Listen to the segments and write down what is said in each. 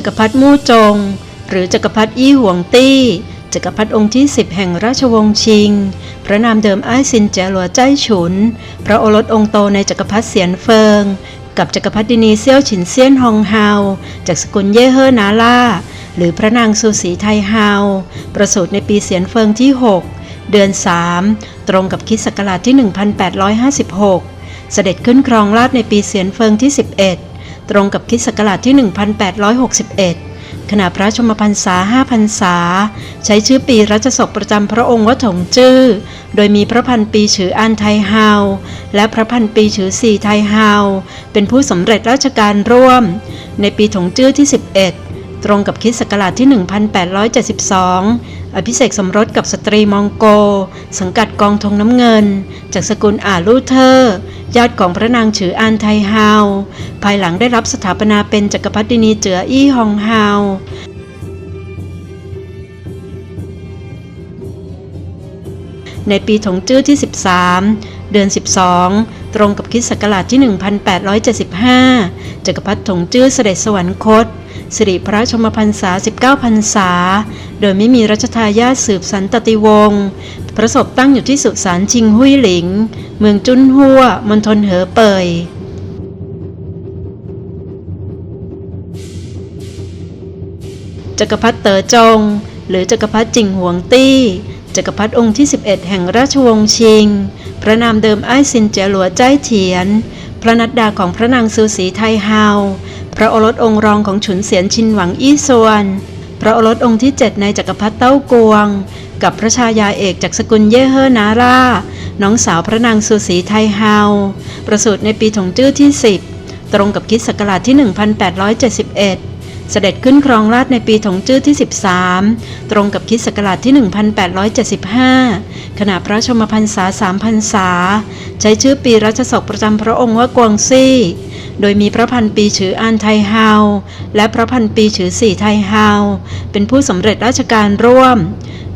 จักรพรรดิมู่จง หรือจักรพรรดิอี้หวงตี้ จักรพรรดิองค์ที่ 10 แห่งราชวงศ์ชิง พระนามเดิมอ้ายซินเจหลัวใจฉุน พระโอรสองค์โตในจักรพรรดิเสียนเฟิง กับจักรพรรดินีเซี่ยวฉินเซียนฮองเฮา จากสกุลเย่เฮ่อนาล่า หรือพระนางซูสีไทเฮา ประสูติในปีเสียนเฟิงที่ 6 เดือน 3 ตรงกับคิดศักราชที่ 1856 เสด็จขึ้นครองราชในปีเสียนเฟิงที่ 11 ตรงกับคิดศักราชที่ 1861 ขณะพระชมพรรษา5พรรษา ใช้ชื่อปีรัชศกประจำพระองค์ว่าถงจื้อ โดยมีพระพันปีฉืออันไทเฮา และพระพันปีฉือสี่ไทเฮา เป็นผู้สำเร็จราชการร่วม ในปีถงจื้อที่ 11 ตรงกับคริดศักราชที่ 1872 อภิเษกสมรสกับสตรีมองโก สังกัดกองธงน้ำเงิน จากสกุลอาลูเทอร์ ญาติของพระนางฉืออานไทฮาว ภายหลังได้รับสถาปนาเป็นจักรพรรดินีเจืออี้ฮองฮาวในปีถงจื้อที่ 13 เดือน 12 ตรงกับคริสต์ศักราชที่ 1875จักรพรรดิถงจื้อเสด็จสวรรคต สิริพระชมพรรษา 19 พรรษา โดยไม่มีรัชทายาทสืบสันตติวงศ์ประสบตั้งอยู่ที่สุสานชิงหุยหลิง เมืองจุนหัวมณฑลเหอเปยจักรพรรดิเต๋อจง หรือจักรพรรดิจิงหวงตี้ จักรพรรดิองค์ที่ 11 แห่งราชวงศ์ชิง พระนามเดิมไอ้ซินเจหลัวใจายเถียน พระนัดดาของพระนางซูสีไทเฮา พระโอรสองค์รองของฉุนเสียนชินหวังอี้ซวน พระโอรสองค์ที่ 7 ในจักรพรรดิเต้ากวง กับพระชายาเอกจากสกุลเย่เฮอนาราน้องสาวพระนางซูสีไทเฮา ประสูติในปีถงจื้อที่ 10 ตรงกับคิดศักราชที่ 1871เสด็จขึ้นครองราชในปีถงจื้อที่ 13 ตรงกับคิดศักราชที่ 1875 ขณะพระชมพรรษาสามพรรษา ใช้ชื่อปีรัชศกประจำพระองค์ว่ากวงซี่ โดยมีพระพันปีฉืออานไทเฮาและพระพันปีฉือสี่ไทเฮาเป็นผู้สำเร็จราชการร่วม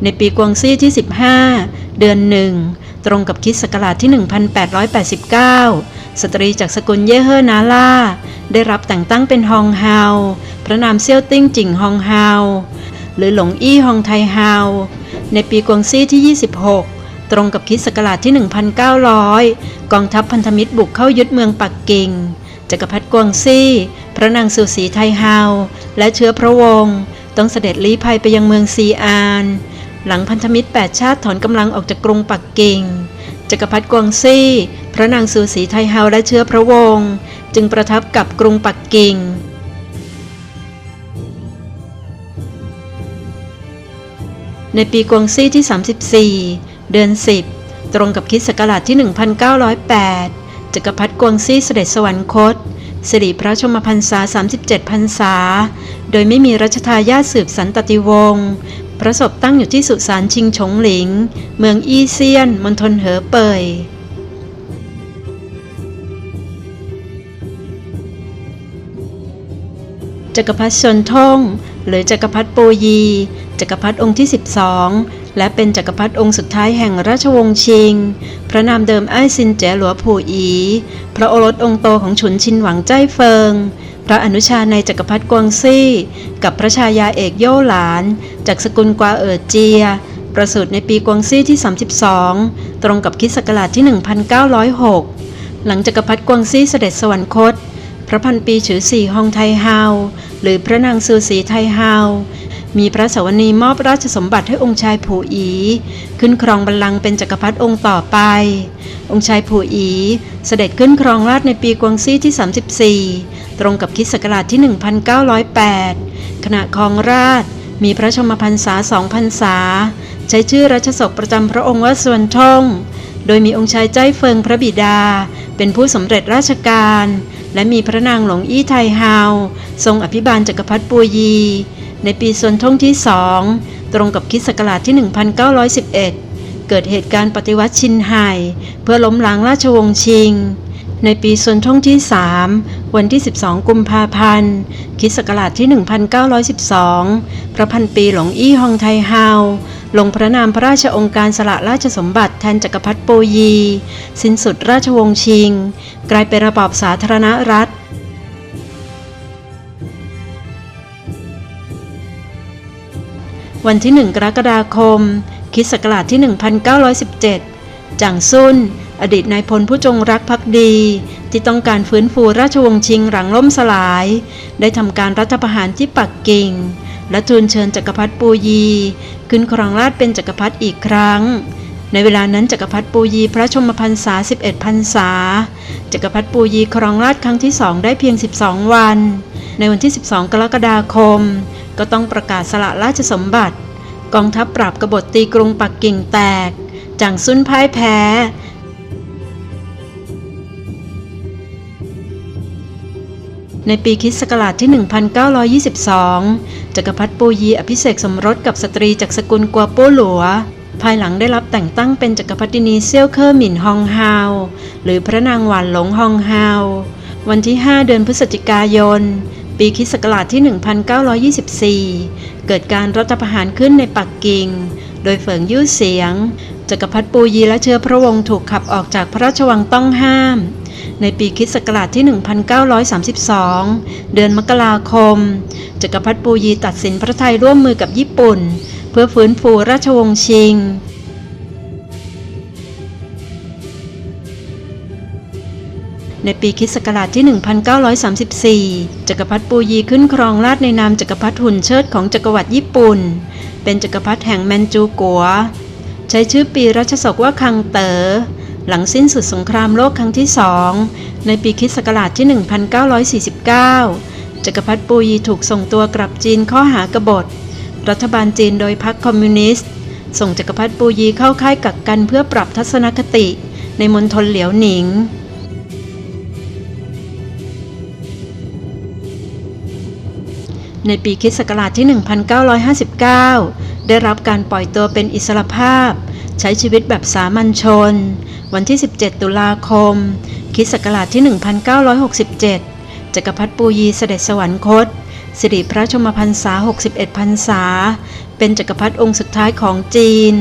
ในปีกวงซี่ที่ 15 เดือนหนึ่งตรงกับคิดศักราชที่ 1889 สตรีจากสกุลเย่เฮอนาล่า ได้รับแต่งตั้งเป็นฮองเฮา พระนามเซี่ยวติ้งจิ่งฮองเฮา หรือหลงอี้ฮองไทเฮา ในปีกวงซี่ที่ 26 ตรงกับคิดศักราชที่ 1900 กองทัพพันธมิตรบุกเข้ายึดเมืองปักกิ่ง จักรพรรดิกวงซี่ พระนางสุสีไทเฮา และเชื้อพระวงศ์ต้องเสด็จลี้ภัยไปยังเมืองซีอาน หลังพันธมิตร8ชาติถอนกำลังออกจากกรุงปักกิ่ง จักรพรรดิกวงซี่ พระนางสุสีไทเฮาและเชื้อพระวงศ์จึงประทับกับกรุงปักกิ่งในปีกวงซี่ที่ 34 เดือน 10 ตรงกับคริสต์ศักราชที่ 1908 จักรพรรดิกวงซี่เสด็จสวรรคตสิริพระชมพรรษา 37พรรษา โดยไม่มีรัชทายาทสืบสันตติวงศ์ประสบตั้งอยู่ที่สุสานชิงฉงหลิง เมืองอี้เซียน มณฑลเหอเป่ยจักรพรรดิชนท่ง หรือจักรพรรดิโปยี จักรพรรดิองค์ที่ 12 และเป็นจักรพรรดิองค์สุดท้ายแห่งราชวงศ์ชิง พระนามเดิมไอ้ซินเจ๋อหลัวผู่อี พระโอรสองค์โตของฉุนชินหวังใจายเฟิง พระอนุชาในจักรพรรดิกวงซี่ กับพระชายาเอกโย่หลาน จากสกุลกวาเอ๋อเจีย ประสูติในปีกวงซี่ที่ 32 ตรงกับคริสต์ศักราชที่ 1906 หลังจักรพรรดิกวงซี่เสด็จสวรรคต พระพันปีฉือสี่ฮองไทเฮาหรือพระนางซูสีไทเฮา มีพระสวนีมอบราชสมบัติให้องค์ชายผู่อี ขึ้นครองบัลลังก์เป็นจักรพรรดิองค์ต่อไป องค์ชายผู่อีเสด็จขึ้นครองราชในปีกวงซี่ที่ 34 ตรงกับคริสต์ศักราชที่ 1908 ขณะครองราชมีพระชมพรรษาสองพรรษา ใช้ชื่อรัชศกประจำพระองค์ว่าส่วนท่งโดยมีองค์ชายใจายเฟิงพระบิดา เป็นผู้สำเร็จราชการ และมีพระนางหลงอี้ไทเฮาทรงอภิบาลจักรพรรดิปัวยี ในปีส่วนท่งที่สองตรงกับคิสต์ศักราชที่ 1911 เกิดเหตุการณ์ปฏิวัติชินไห่เพื่อล้มล้างราชวงศ์ชิง ในปีส่วนท่งที่ 3 วันที่ 12 กุมภาพันธ์คิสต์ศักราชที่ 1912 พระพันปีหลงอี้ฮองไทเฮาลงพระนามพระราชองค์การสละราชสมบัติแทนจักรพรรดิโปยี สิ้นสุดราชวงศ์ชิง กลายเป็นระบอบสาธารณรัฐ วันที่ 1 กรกฎาคมคริสต์ศักราชที่ 1917 จางซุนอดีตนายพลผู้จงรักภักดี ที่ต้องการฟื้นฟูราชวงศ์ชิงหลังล่มสลาย ได้ทำการรัฐประหารที่ปักกิ่ง และทูลเชิญจักรพรรดิปูยี ขึ้นครองราชเป็นจักรพรรดิอีกครั้ง ในเวลานั้นจักรพรรดิปูยีพระชมพรรษา 11 พรรษา จักรพรรดิปูยีครองราชครั้งที่สองได้เพียง 12 วัน ในวันที่ 12 กรกฎาคม ก็ต้องประกาศสละราชสมบัติ กองทัพปราบกบฏตีกรุงปักกิ่งแตก จางซุนพ่ายแพ้ ในปีคริสต์ศักราชที่ 1922 จักรพรรดิปูยีอภิเษกสมรสกับสตรีจากสกุลกัวโป้หลัวภายหลังได้รับแต่งตั้งเป็นจักรพรรดินีเซี่ยวเคอร์หมินฮองฮาว หรือพระนางหวานหลงฮองฮาว วันที่ 5 เดือนพฤศจิกายน ปีคริสต์ศักราชที่ 1924 เกิดการรัฐประหารขึ้นในปักกิ่ง โดยเฟิงยู่เสียงจักรพรรดิปูยีและเชื้อพระวงศ์ถูกขับออกจากพระราชวังต้องห้าม ในปีคิศักราชที่ 1932 เดือนมกราคม จักรพรรดิปูยีตัดสินพระไทยร่วมมือกับญี่ปุ่น เพื่อฟื้นฟูราชวงศ์ชิง ในปีคริสต์ศักราชที่ 1934 จักรพรรดิปูยีขึ้นครองราชในนามจักรพรรดิหุ่นเชิดของจักรวรรดิญี่ปุ่น เป็นจักรพรรดิแห่งแมนจูกัว ใช้ชื่อปีรัชศกว่าคังเตอ๋อ หลังสิ้นสุดสงครามโลกครั้งที่สอง ในปีคริสต์ศักราชที่ 1949 จักรพรรดิปูยีถูกส่งตัวกลับจีนข้อหากบฏ รัฐบาลจีนโดยพรรคคอมมิวนิสต์ ส่งจักรพรรดิปูยีเข้าค่ายกักกันเพื่อปรับทัศนคติ ในมณฑลเหลียวหนิง ในปีคริสต์ศักราชที่ 1959 ได้รับการปล่อยตัวเป็นอิสรภาพ ใช้ชีวิตแบบสามัญชน วันที่ 17 ตุลาคมคริสต์ศักราชที่ 1967 จักรพรรดิปูยีเสด็จสวรรคต สิริพระชมพรรษา 61 พรรษา เป็นจักรพรรดิองค์สุดท้ายของจีน